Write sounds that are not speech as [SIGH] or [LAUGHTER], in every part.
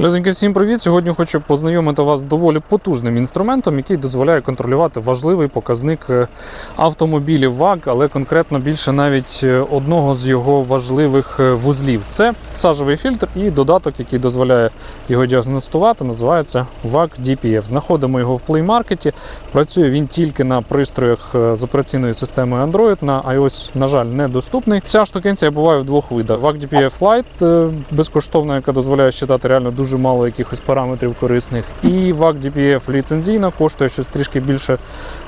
Люденьки, всім привіт! Сьогодні хочу познайомити вас з доволі потужним інструментом, який дозволяє контролювати важливий показник е, автомобілів ВАГ, але конкретно більше навіть е, одного з його важливих е, вузлів. Це сажовий фільтр і додаток, який дозволяє його діагностувати, називається VAG DPF. Знаходимо його в Play Market. Працює він тільки на пристроях з операційною системою Android. На iOS, на жаль, недоступний. Ця штукенція буває в двох видах: VAG DPF Lite, безкоштовна, яка дозволяє считати реально дуже мало якихось параметрів корисних. І VAG DPF ліцензійна коштує щось трішки більше,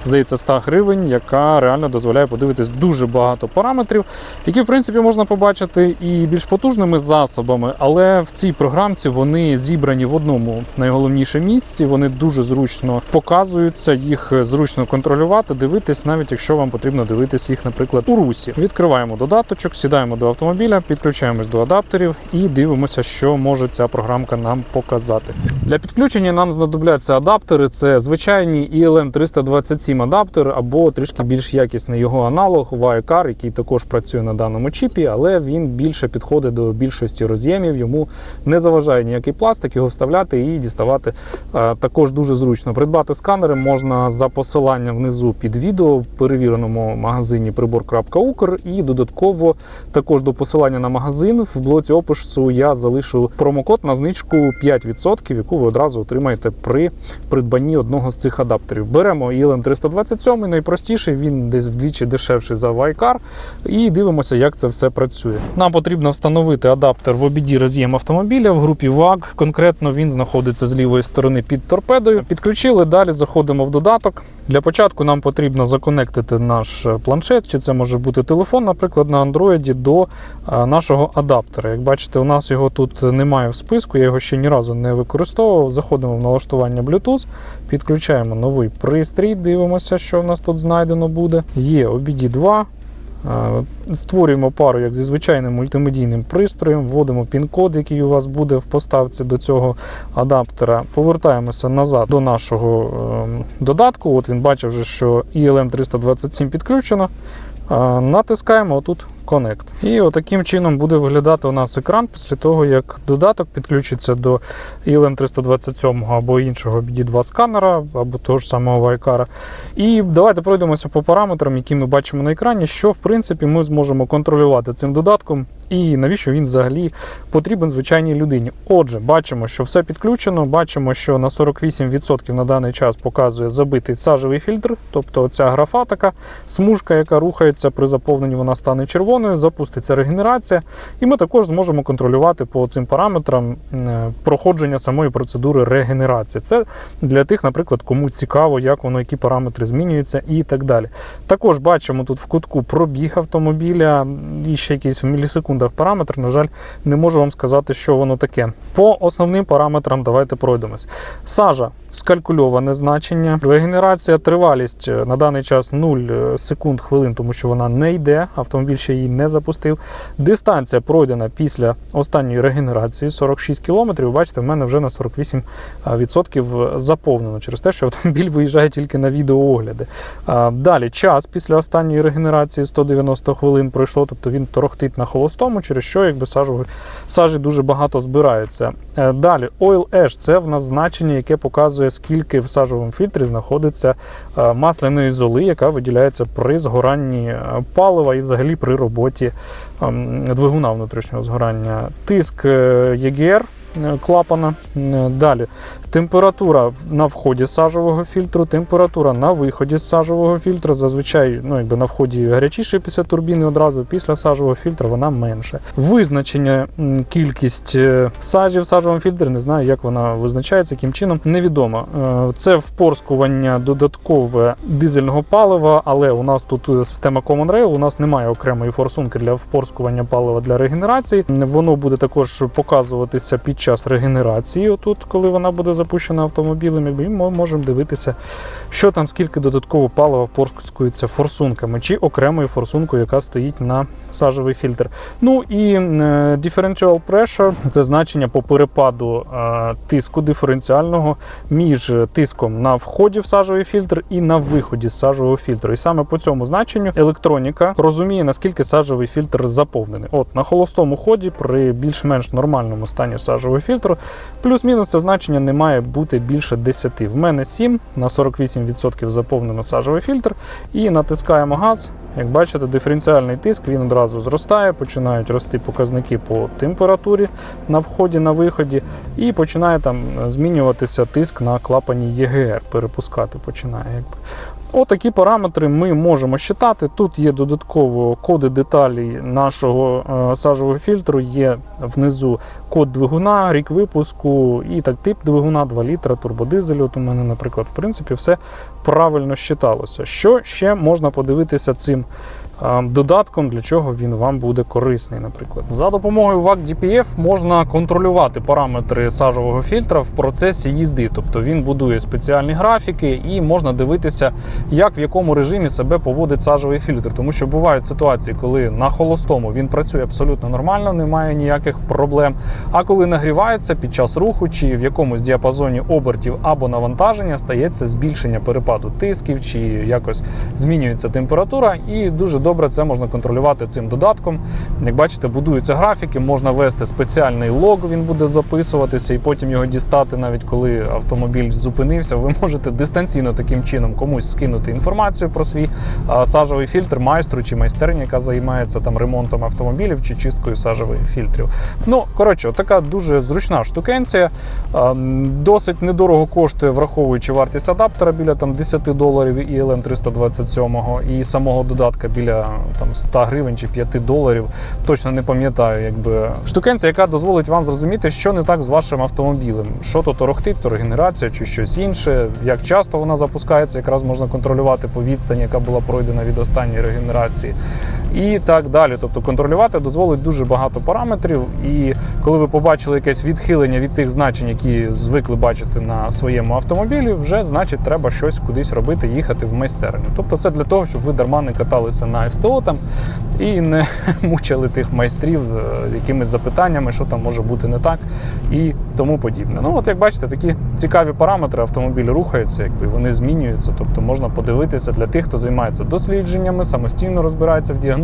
здається, 100 гривень, яка реально дозволяє подивитись дуже багато параметрів, які в принципі можна побачити і більш потужними засобами, але в цій програмці вони зібрані в одному найголовніше місці. Вони дуже зручно показуються, їх зручно контролювати, дивитись, навіть якщо вам потрібно дивитись їх, наприклад, у русі. Відкриваємо додаточок, сідаємо до автомобіля, підключаємось до адаптерів і дивимося, що може ця програмка нам показати. Для підключення нам знадобляться адаптери. Це звичайні ELM 327 адаптер або трішки більш якісний його аналог Wirecard, який також працює на даному чіпі, але він більше підходить до більшості роз'ємів. Йому не заважає ніякий пластик, його вставляти і діставати е, також дуже зручно. Придбати сканери можна за посиланням внизу під відео в перевіреному магазині прибор.укр і додатково також до посилання на магазин в блоці опису я залишу промокод на знижку 5%, яку ви одразу отримаєте при придбанні одного з цих адаптерів. Беремо ELM 327, найпростіший, він десь вдвічі дешевший за Вайкар, і дивимося, як це все працює. Нам потрібно встановити адаптер в обіді роз'єм автомобіля в групі VAG. Конкретно він знаходиться з лівої сторони під торпедою. Підключили, далі заходимо в додаток. Для початку нам потрібно законектити наш е, планшет, чи це може бути телефон, наприклад, на Android до е, нашого адаптера. Як бачите, у нас його тут немає в списку, я його ще ні разу не використовував. Заходимо в налаштування Bluetooth, підключаємо новий пристрій, дивимося, що в нас тут знайдено буде. Є OBD 2. Е, Створюємо пару як зі звичайним мультимедійним пристроєм, вводимо пін-код, який у вас буде в поставці до цього адаптера. Повертаємося назад до нашого е, додатку. От він бачив, вже, що ELM 327 підключено. Е, Натискаємо отут Connect. І отаким чином буде виглядати у нас екран після того, як додаток підключиться до ELM 327 або іншого BD2 сканера, або того ж самого Вайкара. І давайте пройдемося по параметрам, які ми бачимо на екрані, що в принципі ми зможемо контролювати цим додатком, і навіщо він взагалі потрібен звичайній людині. Отже, бачимо, що все підключено. Бачимо, що на 48% на даний час показує забитий сажевий фільтр, тобто ця графа така смужка, яка рухається при заповненні, вона стане червоною, запуститься регенерація, і ми також зможемо контролювати по цим параметрам е, проходження самої процедури регенерації. Це для тих, наприклад, кому цікаво, як воно, які параметри змінюються і так далі. Також бачимо тут в кутку пробіг автомобіля і ще якийсь в мілісекундах параметр. На жаль, не можу вам сказати, що воно таке. По основним параметрам давайте пройдемось. Сажа скалькульоване значення. Регенерація, тривалість е, на даний час 0 секунд хвилин, тому що вона не йде, автомобіль ще її не запустив. Дистанція пройдена після останньої регенерації 46 км. Бачите, в мене вже на 48% заповнено через те, що автомобіль [LAUGHS] виїжджає тільки на відеоогляди. Далі час після останньої регенерації 190 хвилин пройшло, тобто він торохтить на холостому, через що якби сажу, сажі дуже багато збирається. Е, Далі Oil Ash – це в нас значення, яке показує, скільки в сажовому фільтрі знаходиться е, масляної золи, яка виділяється при згоранні е, палива і взагалі при роботі ем, двигуна внутрішнього згорання. Тиск е, ЄГР клапана. Далі температура на вході сажового фільтру, температура на виході з сажового фільтру. Зазвичай ну, якби на вході гарячіше після турбіни одразу, після сажового фільтру вона менше. Визначення кількість е, сажі в сажовому фільтрі, не знаю, як вона визначається, яким чином, невідомо. Е, Це впорскування додаткове дизельного палива, але у нас тут е, система Common Rail, у нас немає окремої форсунки для впорскування палива для регенерації. Воно буде також показуватися під час регенерації, отут, коли вона буде запущена автомобілем, і ми можемо дивитися, що там, скільки додатково палива впорскується форсунками чи окремою форсункою, яка стоїть на сажовий фільтр. Ну і е, differential pressure – це значення по перепаду е, тиску диференціального між тиском на вході в сажовий фільтр і на виході з сажового фільтру. І саме по цьому значенню електроніка розуміє, наскільки сажовий фільтр заповнений. От на холостому ході при більш-менш нормальному стані сажового фільтру. Плюс-мінус це значення не має бути більше 10. В мене 7 на 48% заповнено сажовий фільтр. І натискаємо газ. Як бачите, диференціальний тиск він одразу зростає, починають рости показники по температурі на вході, на виході, і починає там е, змінюватися тиск на клапані ЄГР, перепускати починає. Отакі параметри ми можемо считати. Тут є додатково коди деталі нашого е, сажового фільтру, є внизу код двигуна, рік випуску і так тип двигуна, 2 літра, турбодизель. От у мене, наприклад, в принципі, все правильно считалося. Що ще можна подивитися цим додатком, для чого він вам буде корисний, наприклад. За допомогою VAC DPF можна контролювати параметри сажового фільтра в процесі їзди. Тобто він будує спеціальні графіки і можна дивитися, як в якому режимі себе поводить сажовий фільтр. Тому що бувають ситуації, коли на холостому він працює абсолютно нормально, немає ніяких проблем. А коли нагрівається під час руху чи в якомусь діапазоні обертів або навантаження стається збільшення перепаду тисків, чи якось змінюється температура, і дуже добре це можна контролювати цим додатком. Як бачите, будуються графіки, можна вести спеціальний лог, він буде записуватися, і потім його дістати, навіть коли автомобіль зупинився. Ви можете дистанційно таким чином комусь скинути інформацію про свій сажовий фільтр, майстру чи майстерні, яка займається там ремонтом автомобілів чи чисткою сажових фільтрів. Ну коротше, така дуже зручна штукенція. Досить недорого коштує, враховуючи вартість адаптера біля там 10 доларів і LM 327 і самого додатка біля там 100 гривень чи 5 доларів. Точно не пам'ятаю, якби штукенця, яка дозволить вам зрозуміти, що не так з вашим автомобілем. Що то торохтить, то регенерація чи щось інше. Як часто вона запускається, якраз можна контролювати по відстані, яка була пройдена від останньої регенерації. І так далі. Тобто контролювати дозволить дуже багато параметрів. І коли ви побачили якесь відхилення від тих значень, які звикли бачити на своєму автомобілі, вже значить треба щось кудись робити, їхати в майстерню. Тобто це для того, щоб ви дарма не каталися на СТО там і не [LAUGHS] мучили тих майстрів е, якимись запитаннями, що там може бути не так і тому подібне. Ну от як бачите, такі цікаві параметри автомобіль рухається, якби вони змінюються. Тобто можна подивитися для тих, хто займається дослідженнями, самостійно розбирається в діагностиці.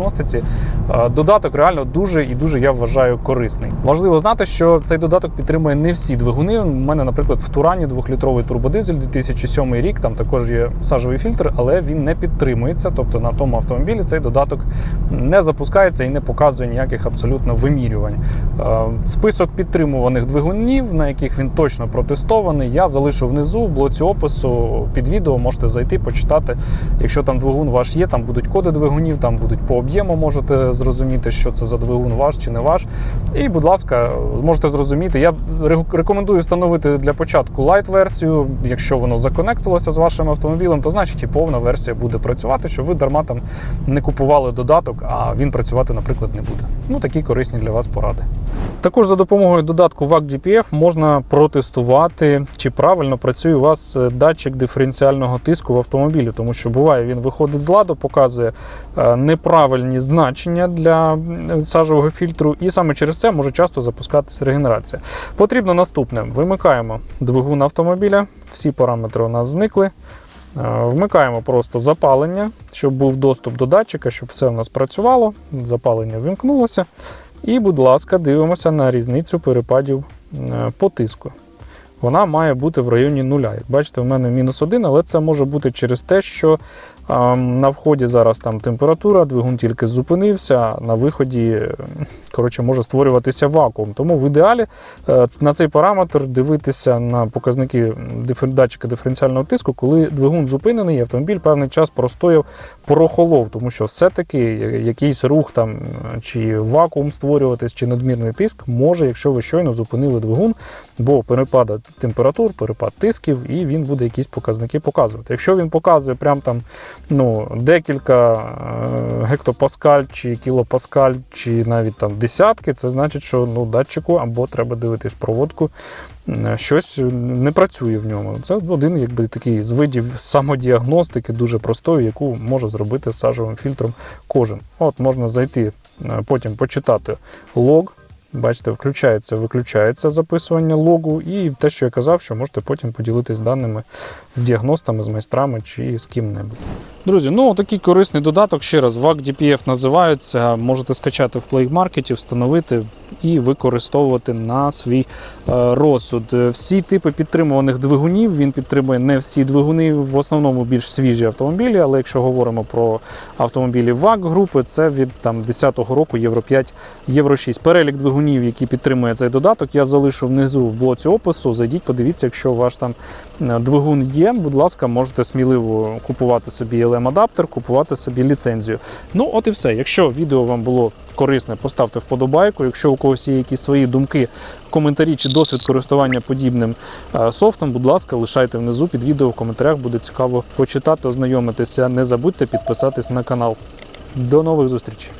Е, Додаток реально дуже і дуже я вважаю корисний. Важливо знати, що цей додаток підтримує не всі двигуни. У мене, наприклад, в Турані двохлітровий турбодизель 2007 рік. Там також є сажовий фільтр, але він не підтримується. Тобто на тому автомобілі цей додаток не запускається і не показує ніяких абсолютно вимірювань. Е, Список підтримуваних двигунів, на яких він точно протестований, я залишу внизу в блоці опису під відео. Можете зайти, почитати. Якщо там двигун ваш є, там будуть коди двигунів, там будуть по об'єму, можете зрозуміти, що це за двигун ваш чи не ваш. І, будь ласка, можете зрозуміти. Я рекомендую встановити для початку лайт-версію. Якщо воно законектилося з вашим автомобілем, то значить і повна версія буде працювати, щоб ви дарма там не купували додаток, а він працювати, наприклад, не буде. Ну такі корисні для вас поради. Також за допомогою додатку VAC DPF можна протестувати, чи правильно працює у вас е, датчик диференціального тиску в автомобілі, тому що буває, він виходить з ладу, показує е, неправильні значення для сажового фільтру, і саме через це може часто запускатися регенерація. Потрібно наступне: вимикаємо двигун автомобіля, всі параметри у нас зникли. Е, Вмикаємо просто запалення, щоб був доступ до датчика, щоб все в нас працювало. Запалення вимкнулося. І, будь ласка, дивимося на різницю перепадів е, по тиску. Вона має бути в районі нуля. Як бачите, в мене мінус один, але це може бути через те, що на вході зараз там температура, двигун тільки зупинився, на виході е, коротше, може створюватися вакуум. Тому в ідеалі е, на цей параметр дивитися на показники датчика диференціального тиску, коли двигун зупинений, і автомобіль певний час простояв, прохолов, тому що все-таки якийсь рух там е, чи вакуум створюватись, чи надмірний тиск може, якщо ви щойно зупинили двигун, бо перепада температур, перепад тисків, і він буде якісь показники показувати. Якщо він показує прям там ну, декілька е, гектопаскаль чи кілопаскаль, чи навіть там десятки, це значить, що ну, датчику або треба дивитись проводку, щось не працює в ньому. Це один якби, такий з видів самодіагностики, дуже простої, яку може зробити з сажовим фільтром кожен. От можна зайти, е, потім почитати лог. Бачите, включається, виключається записування логу, і те, що я казав, що можете потім поділитись даними з діагностами, з майстрами чи з ким-небудь. Друзі, ну такий корисний додаток. Ще раз, VAC DPF називається. Можете скачати в Play Market, встановити і використовувати на свій е, розсуд. Е, Всі типи підтримуваних двигунів. Він підтримує не всі двигуни, в основному більш свіжі автомобілі. Але якщо говоримо про автомобілі VAG групи, це від там 10-го року Євро 5, Євро 6. Перелік двигунів, які підтримує цей додаток, я залишу внизу в блоці опису. Зайдіть, подивіться, якщо ваш там е, двигун є, будь ласка, можете сміливо купувати собі LM-адаптер, купувати собі ліцензію. Ну, от і все. Якщо відео вам було корисне, поставте вподобайку. Якщо у когось є якісь свої думки, коментарі чи досвід користування подібним е, софтом, будь ласка, лишайте внизу під відео в коментарях. Буде цікаво почитати, ознайомитися. Не забудьте підписатись на канал. До нових зустрічей!